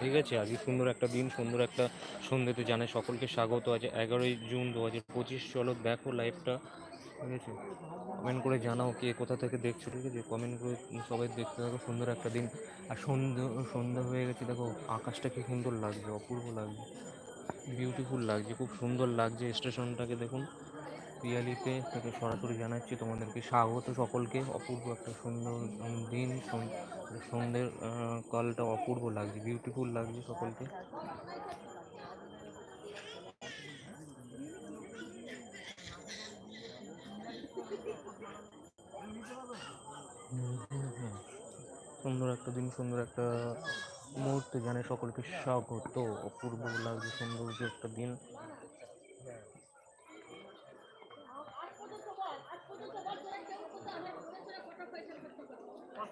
ঠিক আছে? আজকে সুন্দর একটা দিন, সুন্দর একটা সন্ধ্যেতে জানাই সকলকে। স্বাগত আছে এগারোই জুন দু হাজার পঁচিশ। চলো দেখো লাইভটা ঠিক আছে? কমেন্ট করে জানাও কে কোথা থেকে দেখছ, ঠিক আছে? কমেন্ট করে সবাই দেখতে থাকো, সুন্দর একটা দিন। আর সন্ধ্যে সন্ধ্যা হয়ে গেছে, দেখো আকাশটা কি সুন্দর লাগছে, অপূর্ব লাগছে। বিউটিফুল লাগছে, খুব সুন্দর লাগছে। স্টেশনটাকে দেখুন। পিয়ালিতে থেকে সরাসরি জানাচ্ছি। তোমাদেরকে স্বাগত সকলকে। অপূর্ব একটা সুন্দর দিন, সন- সন্ধ্যের কালটা অপূর্ব লাগছে বিউটিফুল লাগছে সকলকে। সুন্দর একটা দিন, সুন্দর একটা মুহূর্তে জানে সকলকে স্বাগত। অপূর্ব লাগছে সুন্দর যে একটা দিন।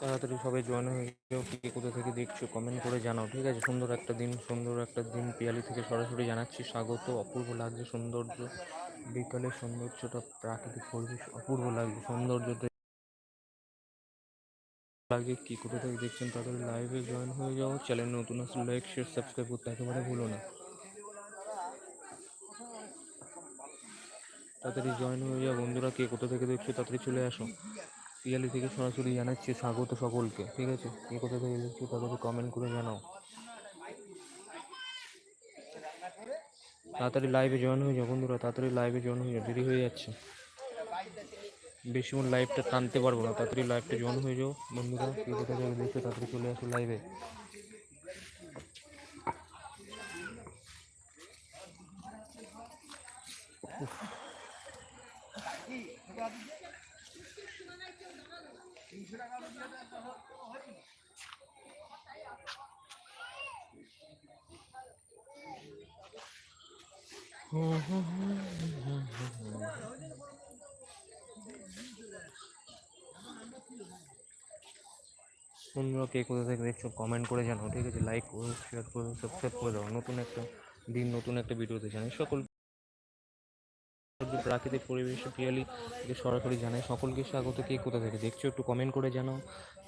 তাড়াতাড়ি সবাই জয়েন হয়ে যাও কে কোথা থেকে দেখছ কমেন্ট করে জানাও, ঠিক আছে? সুন্দর একটা দিন, সুন্দর একটা দিন পিয়ালি থেকে সরাসরি জানাচ্ছি। স্বাগত, অপূর্ব লাগছে সৌন্দর্য। বিকালের সৌন্দর্যটা প্রাকৃতিক পরিবেশ, অপূর্ব লাগছে। সৌন্দর্যটা লাগে কি কোথা থেকে দেখছেন, তাড়াতাড়ি লাইভে জয়েন হয়ে যাও। চ্যানেল নতুন আসলে লাইক শেয়ার সাবস্ক্রাইব করতে একেবারে ভুলো না। তাড়াতাড়ি জয়েন হয়ে যাও। বন্ধুরা, কে কোথা থেকে দেখছ, তাড়াতাড়ি চলে আসো। পিয়ালি থেকে সরাসরি জানাচ্ছি, স্বাগত সকলকে, ঠিক আছে? কে কোথা থেকে দেখছ তাড়াতাড়ি কমেন্ট করে জানাও। তাড়াতাড়ি লাইভে জয়েন হয়ে যাও বন্ধুরা, তাড়াতাড়ি লাইভে জয়েন হয়ে যাও, দেরি হয়ে যাচ্ছে। বেশিক্ষণ লাইভটা টানতে পারব না, তাড়াতাড়ি লাইভটা জয়েন হয়ে যাও বন্ধুরা, কে কোথা থেকে দেখছ তাড়াতাড়ি চলে আসো লাইভে বন্ধুরা কে কোথা থেকে দেখছ কমেন্ট করে জানাও, ঠিক আছে? লাইক করো শেয়ার করো সাবস্ক্রাইব করে দাও। নতুন একটা দিন, নতুন একটা ভিডিওতে জানাই। প্রাকৃতিক পরিবেশে পিয়ালি সরাসরি জানাই সকলকে স্বাগত, কে কোথা থেকে দেখছ একটু কমেন্ট করে জানাও।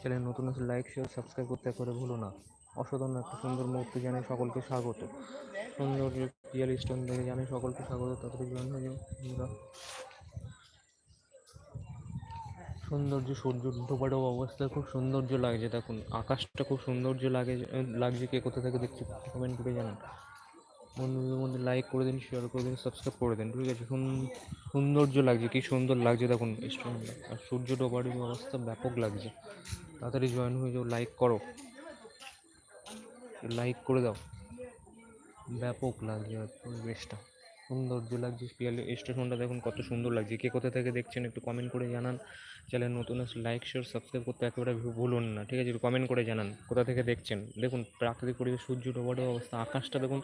চ্যানেল নতুন আসলে লাইক শেয়ার সাবস্ক্রাইব করতে করে ভুলো না। অসাধারণ একটা সুন্দর মুহূর্তে জানাই সকলকে স্বাগত। সুন্দর পিয়ালি স্টোন থেকে জানাই সকলকে স্বাগত জয়েন হয়ে যাও সৌন্দর্য সূর্য ডোবাডো অবস্থা, খুব সৌন্দর্য লাগছে। দেখুন, আকাশটা খুব সৌন্দর্য লাগে, লাগছে, কে কোথা থেকে দেখছি কমেন্ট করে জানান। বন্ধুদের মধ্যে লাইক করে দিন শেয়ার করে দিন সাবস্ক্রাইব করে দিন, ঠিক আছে? সুন- সৌন্দর্য লাগছে, কি সুন্দর লাগছে, দেখুন আর সূর্য ডোবার অবস্থা ব্যাপক লাগছে। তাড়াতাড়ি জয়েন হয়ে যাও লাইক করো। লাইক করে দাও। ব্যাপক লাগছে বেশটা সৌন্দর্য লাগছে পিয়ালি স্টেশনটা দেখুন, কত সুন্দর লাগছে। কে কোথা থেকে দেখছেন একটু কমেন্ট করে জানান। চ্যানেল নতুন লাইক শেয়ার সাবস্ক্রাইব করতে একেবারে ভুলুন না, ঠিক আছে? একটু কমেন্ট করে জানান, কোথা থেকে দেখছেন? দেখুন, প্রাকৃতিক পরিবেশ, সূর্য ডোবাডো অবস্থা, আকাশটা দেখুন,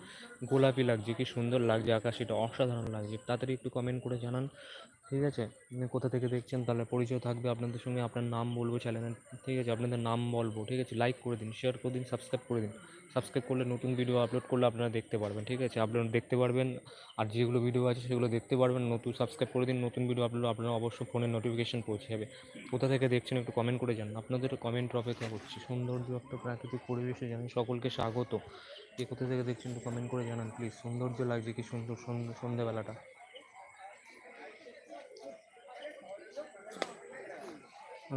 গোলাপি লাগছে, কি সুন্দর লাগছে আকাশ, এটা অসাধারণ লাগছে। তাড়াতাড়ি একটু কমেন্ট করে জানান, ঠিক আছে? কোথা থেকে দেখছেন? তাহলে পরিচয় থাকবে আপনাদের সঙ্গে, আপনার নাম বলব, চ্যানেলের, ঠিক আছে? আপনাদের নাম বলব, ঠিক আছে? লাইক করে দিন শেয়ার করে দিন সাবস্ক্রাইব করে দিন। সাবস্ক্রাইব করলে নতুন ভিডিও আপলোড করলে আপনারা দেখতে পারবেন, ঠিক আছে? আপনারা দেখতে পারবেন, আর যেগুলো ভিডিও আছে সেগুলো দেখতে পারবেন। নতুন সাবস্ক্রাইব করে দিন, নতুন ভিডিও আপলোড আপনারা অবশ্যই ফোনে নোটিফিকেশান পৌঁছে যাবে। কোথা থেকে দেখছেন একটু কমেন্ট করে জানান। আপনাদের কমেন্ট অপেক্ষা করছি সৌন্দর্য একটা প্রাকৃতিক পরিবেশে জানি সকলকে স্বাগত। কে কোথা থেকে দেখছেন একটু কমেন্ট করে জানান প্লিজ সৌন্দর্য লাগছে কি সুন্দর সন্ধ্যেবেলাটা।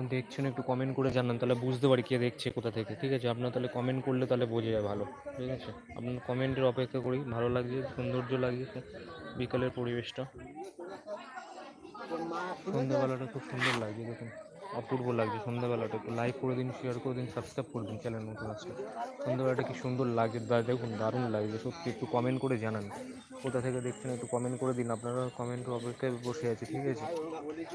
দেখছেন, একটু কমেন্ট করে জানান, তাহলে বুঝতে পারি কে দেখছে, কোথা থেকে। ঠিক আছে? আপনার তাহলে কমেন্ট করলে তাহলে বোঝা যায় ভালো। ঠিক আছে? আপনার কমেন্টের অপেক্ষা করি। ভালো লাগছে, সৌন্দর্য লাগছে, বিকালের পরিবেশটা। সন্ধ্যাবেলাটা খুব সুন্দর লাগছে, দেখুন। অপূর্ব লাগছে। সন্ধ্যাবেলাটা একটু লাইক করে দিন শেয়ার করে দিন সাবস্ক্রাইব করে দিন চ্যানেল নতুন আসলে সন্ধ্যাবেলাটা কি সুন্দর লাগছে দেখুন দারুণ লাগছে। সত্যি একটু কমেন্ট করে জানান। কোথা থেকে দেখছেন একটু কমেন্ট করে দিন। আপনারা কমেন্ট অপেক্ষায় বসে আছে, ঠিক আছে?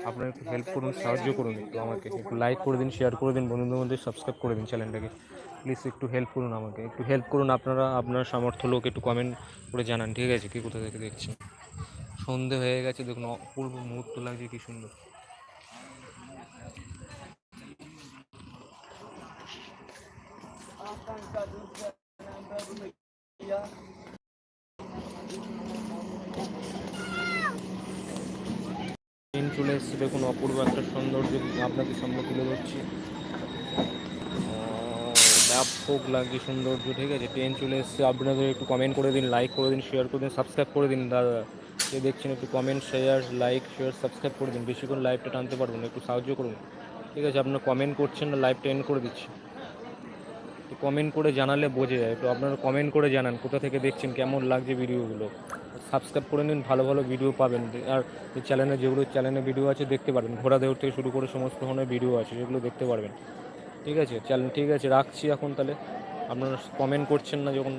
আপনারা একটু হেল্প করুন, সাহায্য করুন একটু আমাকে। একটু লাইক করে দিন শেয়ার করে দিন, বন্ধুদের মধ্যে সাবস্ক্রাইব করে দিন চ্যানেলটাকে প্লিজ একটু হেল্প করুন আমাকে। একটু হেল্প করুন আপনারা, আপনার সামর্থ্য লোক একটু কমেন্ট করে জানান, ঠিক আছে? কি কোথা থেকে দেখছেন? সন্ধে হয়ে গেছে, দেখুন অপূর্ব মুহূর্ত লাগছে, কি সুন্দর। ট্রেন চলে এসেছে দেখুন অপূর্ব একটা সৌন্দর্য আপনাদের সামনে তুলে ধরছি। ব্যাপক লাগছে সৌন্দর্য, ঠিক আছে? ট্রেন চলে এসেছে, আপনাদের একটু কমেন্ট করে দিন লাইক করে দিন শেয়ার করে দিন সাবস্ক্রাইব করে দিন, দাদা। যে দেখছেন একটু comment share like share subscribe করে দিন। বেশিক্ষণ লাইভটা টানতে পারবেন একটু সাহায্য করুন। ঠিক আছে, আপনারা কমেন্ট করছেন না লাইভটা এন্ড করে দিচ্ছি। একটু কমেন্ট করে জানালে বোঝা যায়। তো আপনারা কমেন্ট করে জানান, কোথা থেকে দেখছেন, কেমন লাগছে ভিডিওগুলো সাবস্ক্রাইব করে নিন, ভালো ভালো ভিডিও পাবেন। আর চ্যানেলে যেগুলো চ্যানেলে ভিডিও আছে, দেখতে পারবেন। ঘোড়া দেওয়ার থেকে শুরু করে সমস্ত ধরনের ভিডিও আছে, সেগুলো দেখতে পারবেন। ঠিক আছে? চ্যানেল ঠিক আছে, রাখছি এখন তাহলে। আপনারা কমেন্ট করছেন না যখন